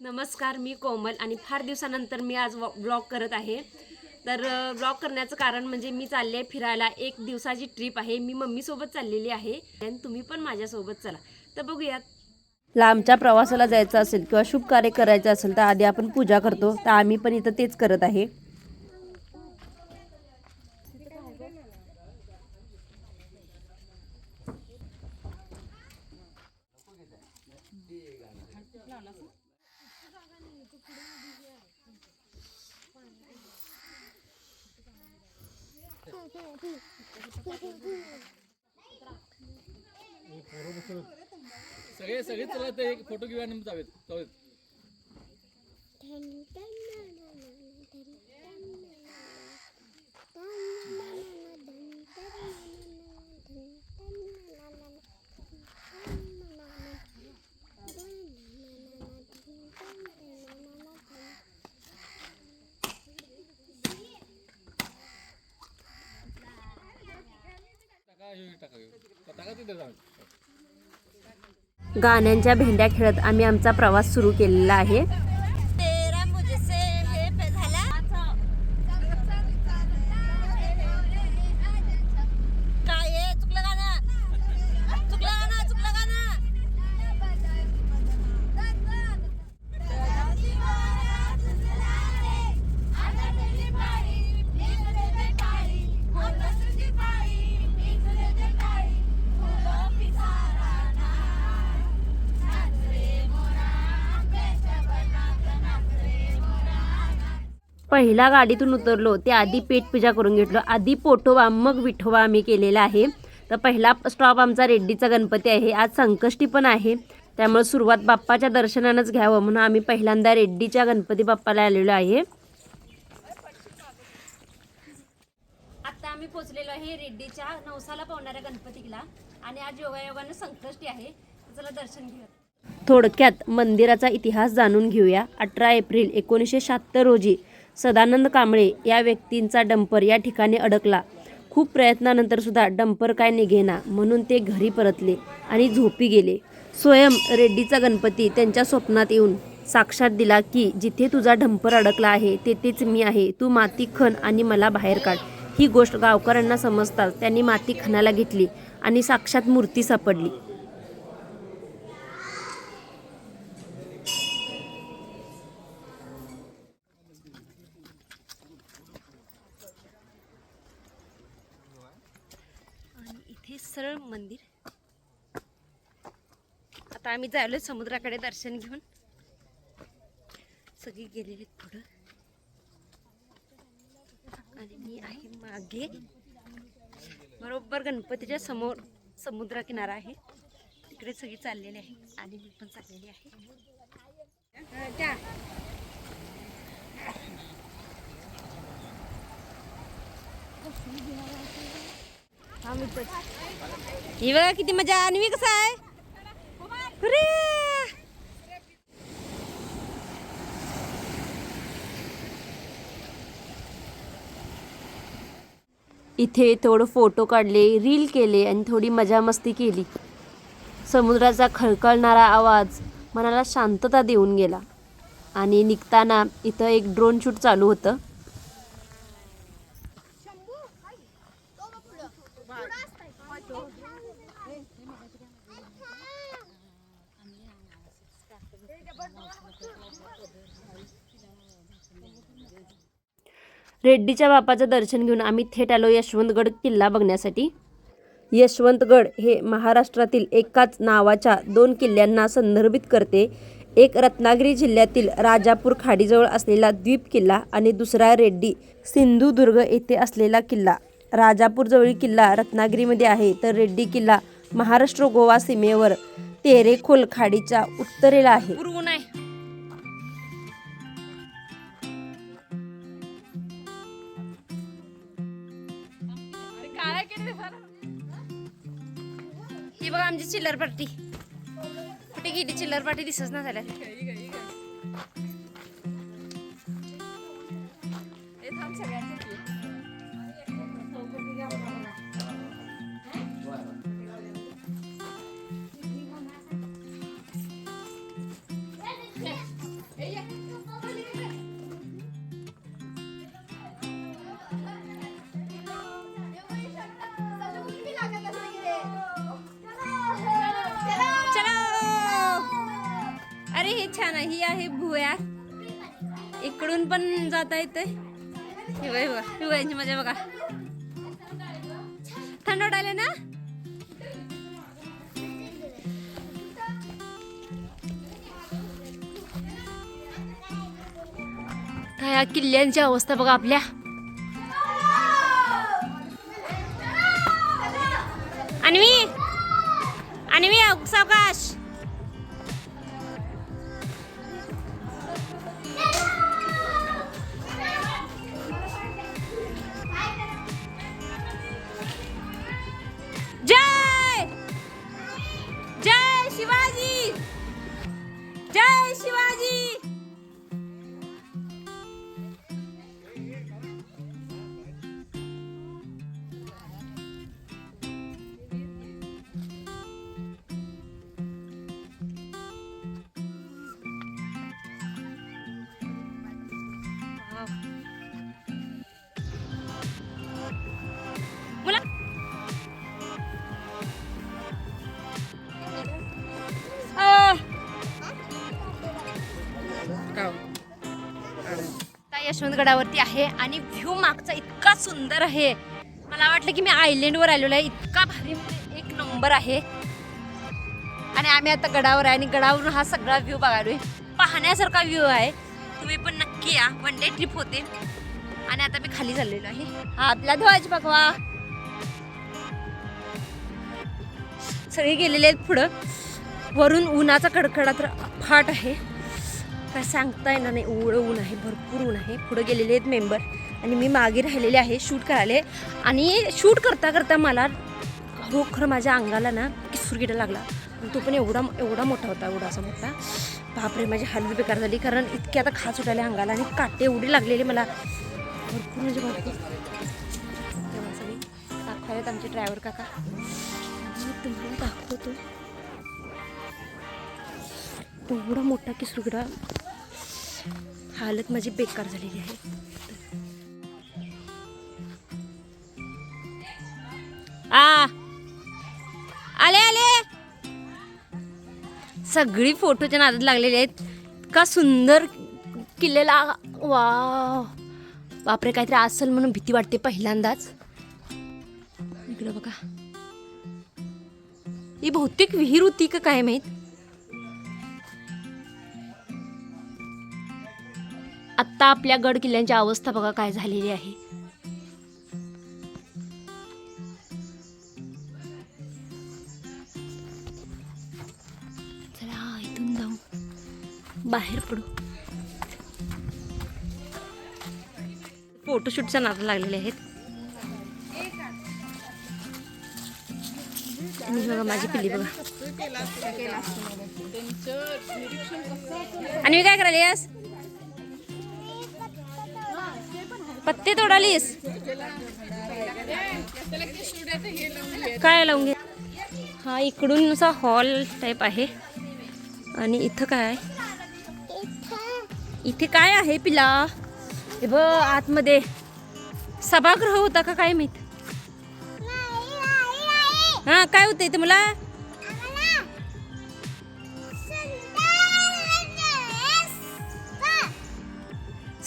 नमस्कार मी कोमल आणि फार दिवसानंतर मी आज ब्लॉग करत आहे. तर ब्लॉग करण्याचं कारण म्हणजे मी चालले आहे फिरायला. एक दिवसाची ट्रिप आहे. मी मम्मीसोबत चाललेली आहे. आणि तुम्ही पण माझ्यासोबत चला. तर बघूयात. लांबच्या प्रवासाला जायचं असेल किंवा शुभ कार्य करायचं असेल तर आधी आपण पूजा करतो. तर आम्ही पण इथं तेच करत आहे. सगळे सगळे चला ते एक फोटो घेऊया आणि जाऊयात. जाऊयात टाका हे टाका हे. टाका तिथे जाऊन गाण्यांच्या भेंड्या खेळत आम्ही आमचा प्रवास सुरू केलेला आहे. पहिला गाडीतून उतरलो ते आधी पेट पूजा करून घेतलो आधी पोठोबा मग विठोबा आम्ही केलेला आहे. तर पहिला स्टॉप आमचा रेड्डीचा गणपती आहे. आज संकष्टी पण आहे. त्यामुळे सुरुवात बाप्पाच्या दर्शनानंच घ्यावं म्हणून आम्ही पहिल्यांदा रेड्डीच्या गणपती बाप्पाला आलेलो आहे. आता आम्ही पोचलेलो आहे रेड्डीच्या नवसाला पावणाऱ्या गणपतीला आणि आज योगायोगानं संकष्टी आहे. चला दर्शन घेऊया. थोडक्यात मंदिराचा इतिहास जाणून घेऊया. अठरा एप्रिल एकोणीसशे शहात्तर रोजी सदानंद कांबळे या व्यक्तींचा डंपर या ठिकाणी अडकला. खूप प्रयत्नानंतर सुद्धा डंपर काय निघेना म्हणून ते घरी परतले आणि झोपी गेले. स्वयं रेड्डीचा गणपती त्यांच्या स्वप्नात येऊन साक्षात दिला की जिथे तुझा डंपर अडकला आहे तेथेच मी आहे. तू माती खण आणि मला बाहेर काढ. ही गोष्ट गावकऱ्यांना समजताच त्यांनी माती खणाला घेतली आणि साक्षात मूर्ती सापडली आणि इथे सरळ मंदिर. आता आम्ही जायलो समुद्राकडे दर्शन घेऊन. सगळी गेलेली पुढं. आणि मी आहे मागे. बरोबर गणपतीच्या समोर समुद्र किनारा आहे. तिकडे सगळी चाललेली आहे. आणि मी पण चाललेली आहे. ही बघा किती मजा आणवी कसा आहे? अरे! इथे थोडं फोटो काढले रील केले आणि थोडी मजा मस्ती केली. समुद्राचा खळखळणारा आवाज मनाला शांतता देऊन गेला. आणि निघताना इथं एक ड्रोन शूट चालू होतं. रेड्डीच्या बापाचं दर्शन घेऊन आम्ही थेट आलो यशवंतगड किल्ला बघण्यासाठी. यशवंतगड हे महाराष्ट्रातील एकाच नावाच्या दोन किल्ल्यांना संदर्भित करते. एक रत्नागिरी जिल्ह्यातील राजापूर खाडीजवळ असलेला द्वीप किल्ला आणि दुसरा रेड्डी सिंधुदुर्ग येथे असलेला किल्ला. राजापूरजवळील किल्ला रत्नागिरीमध्ये आहे. तर रेड्डी किल्ला महाराष्ट्र गोवा सीमेवर तेरेखोल खाडीच्या उत्तरेला आहे. चिल्लर पार्टी. कुठे गेली? चिल्लर पार्टी दिसच ना झाल्या अरे हे छान आहे. ही आहे भुया. इकडून पण जाता येते हे मजा बघा. थंड वाटायला ना? या ह्या किल्ल्यांची अवस्था बघा आपल्या. आणि मी आणि मी सावकाश. आता यशवंतगडावरती आहे आणि व्ह्यू मागचा इतका सुंदर आहे. मला वाटलं की मी आयलंडवर आलेलो आहे. इतका भारी म्हणजे एक नंबर आहे. आणि आम्ही आता गडावर आहे आणि गडावरून हा सगळा व्ह्यू बघालोय. पाहण्यासारखा व्ह्यू आहे. तुम्ही पण नक्की या. वन डे ट्रिप होते. आणि आता मी खाली चाललेलो आहे. हा आपला ध्वज बघवा. सगळे गेलेले आहेत पुढं. वरून उन्हाचा कडकडात फाट आहे. काय सांगता येणार नाही एवढं ऊन आहे भरपूर ऊन आहे. पुढे गेलेले आहेत मेंबर आणि मी मागे राहिलेले आहे शूट करायला. आणि शूट करता करता मला खरोखर माझ्या अंगाला ना किसूरगिडा लागला. आणि तो पण एवढा एवढा मोठा होता एवढा असा मोठा. बापरे माझी हालत बेकार झाली. कारण इतके आता खास उठायला अंगाला आणि काटे एवढे लागलेले मला. भरपूर म्हणजे भरपूर. तेव्हा सगळी दाखवायला आमचे ड्रायव्हर काका. तुम्हाला दाखवतो. एवढा मोठा किसुरगडा. हालत माझी बेकार झालेली आहे. आ. आले आले. सगळी फोटोच्या नादात लागलेली आहेत. का सुंदर किल्ल्याला वा बापरे काहीतरी असेल म्हणून भीती वाटते पहिल्यांदाच. इकडं बघा. ही बहुतेक विहीर होती का काय माहीत? आत्ता आपल्या गड किल्ल्यांची अवस्था बघा काय झालेली आहे. चला इथून जाऊ. बाहेर पडू. फोटोशूटच्या नादा लागलेले आहेत. आणि बघा माझी पिल्ली बघा. आणि मी काय करायलीस पत्ते तोडालीस काय लावून घे? हा इकडून असा हॉल टाईप आहे. आणि इथं काय आहे? इथे काय आहे पिला? हे ब आतमध्ये. सभागृह होता का काय माहीत? हा काय होतं इथे मला?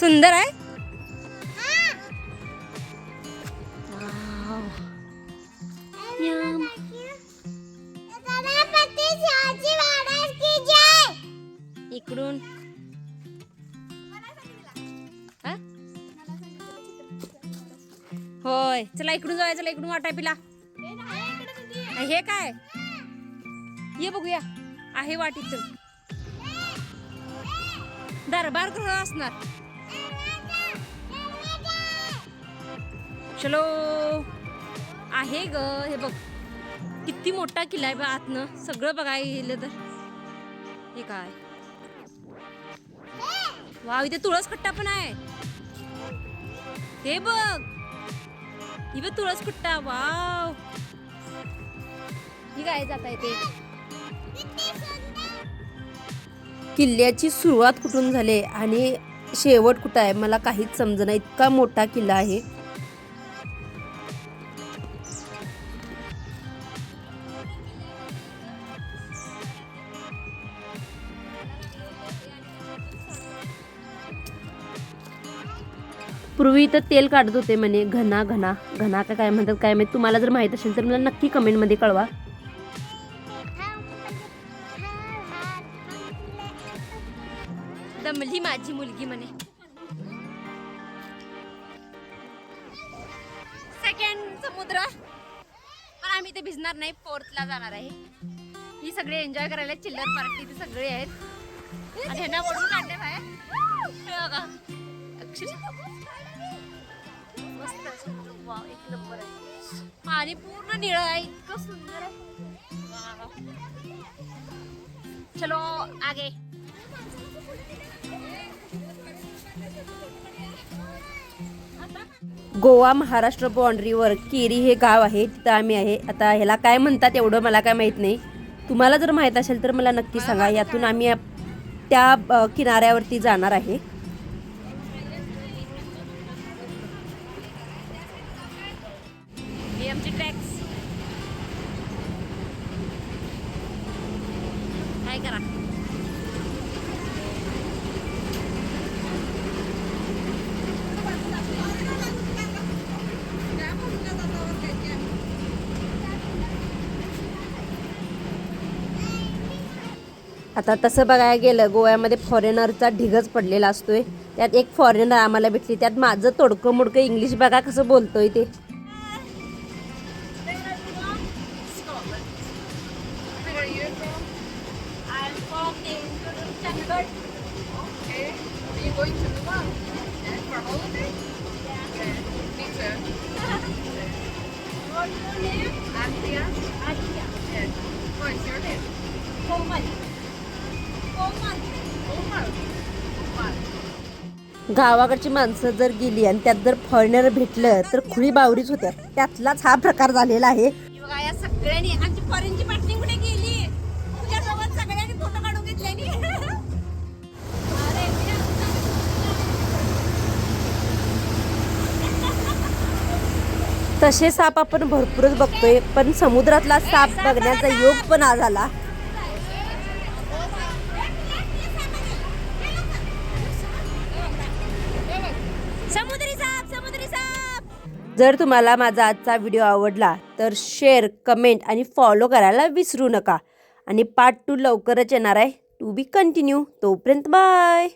सुंदर आहे. होय चला इकडून जाऊया चला इकडून वाटा पिला. हे काय? ये बघूया आहे वाटीत दरबार गृह असणार. चलो आहे ग हे बघ. किती मोठा किल्ला आहे बा आतनं. सगळं बघायला गेलं तर. हे काय? वाव इथे तुळस कट्टा पण आहे. हे बघ. इथे तुळस कट्टा वाव. ही काय जाता येते किल्ल्याची सुरुवात कुठून झाली आणि शेवट कुठं आहे? मला काहीच समजना इतका मोठा किल्ला आहे. पूर्वी तर तेल काढत होते म्हणे घना घना घना का काय म्हणतात काय माहिती? तुम्हाला जर माहीत असेल तर मला नक्की कमेंटमध्ये कळवा. दमली माझी मुलगी म्हणे. सेकंड समुद्र. पण आम्ही ते भिजणार नाही फोर्थला जाणार आहे. ही सगळे एन्जॉय करायला चिल्लर पार्टी ते सगळे आहेत. आणि ह्यांना ओढून काढले बाहेर. अक्षरशः. मस्त एक नंबर आहे. पाणी पूर्ण निळं आहे इतकं सुंदर आहे. चलो आगे. गोवा महाराष्ट्र बाँड्रीवर केरी हे गाव आहे तिथं आम्ही आहे. आता ह्याला काय म्हणतात एवढं मला काय माहीत नाही. तुम्हाला जर माहीत असेल तर मला नक्की सांगा. यातून आम्ही त्या किनाऱ्यावरती जाणार आहे. करा. आता तसं बघायला गेलं गोव्यामध्ये फॉरेनरचा ढिगच पडलेला असतोय. त्यात एक फॉरेनर आम्हाला भेटली. त्यात माझं तोडकं मोडकं इंग्लिश बघा कसं बोलतोय ते. गावाकडची माणसं जर गेली आणि त्यात जर फॉरेनर भेटलं तर खुळी बावरीच होत्या. त्यातलाच हा प्रकार झालेला आहे. बघा या सगळ्यांनी आमची फॉरेनची पाटणी कुठे गेली? तुझ्यासोबत सगळ्यांनी फोटो काढून घेतल्यानी अरे तसे साप आपण भरपूरच बघतोय पण समुद्रातला साप बघण्याचा योग पण आज आला जर तुम्हाला माझा आजचा व्हिडिओ आवडला तर शेअर कमेंट आणि फॉलो करायला विसरू नका. आणि पार्ट टू लवकरच येणार आहे. टू बी कंटिन्यू तोपर्यंत बाय